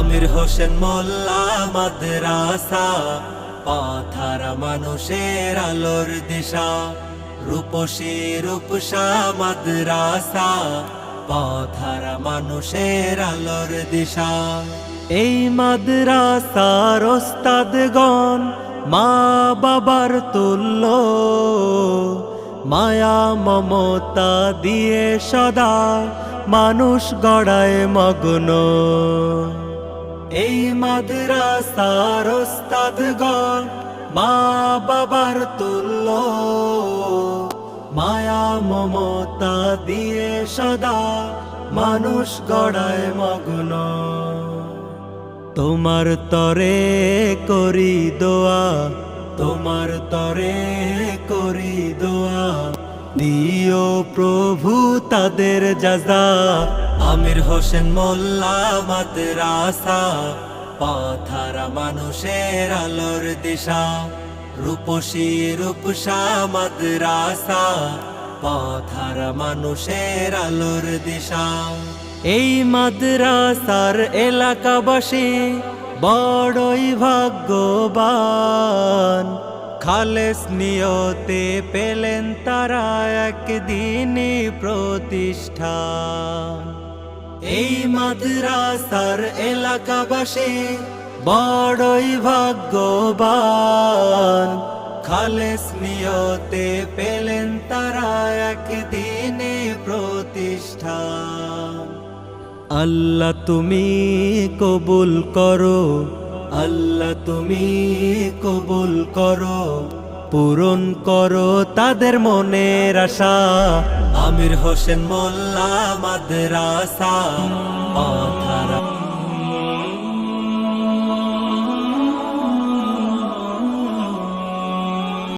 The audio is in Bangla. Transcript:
আমির হোসেন মোল্লা মাদ্রাসা, পাথার মানুষের আলোর দিশা। রূপসী রূপসা মাদ্রাসা, পাথার মানুষের আলোর দিশা। এই মাদ্রাসার ওস্তাদগণ মা বাবার তুল্য। মায়া মমতা দিয়ে সদা মানুষ গড়ায় মগ্ন। এই মাদ্রাসার ওস্তাদগণ মা বাবার তুল্য। মায়া মমতা দিয়ে সদা মানুষ গড়ায় মগ্ন। তোমার তরে করি দোয়া, তোমার তরে করি দোয়া। দিও প্রভু তাদের যাজা আমির হোসেন মোল্লা মাদ্রাসা, পাথারা মানুষের আলোর দিশা। রূপসী রূপসা মাদ্রাসা, পাথারা মানুষের আলোর দিশা। এই মাদ্রাসার এলাকাবাসী বড়ই ভাগ্যবান। খালেস নিয়তে পেলেন তারা একদিনই প্রতিষ্ঠান। এই মাদ্রাসার এলাকাবাসী বড়ই ভাগ্যবান। খালেস নিয়তে পেলেন তারা একদিনে প্রতিষ্ঠা আল্লাহ তুমি কবুল করো, আল্লাহ তুমি কবুল করো। পূরণ করো তাদের মনের আশা। আমির হোসেন মোল্লা মাদ্রাসা।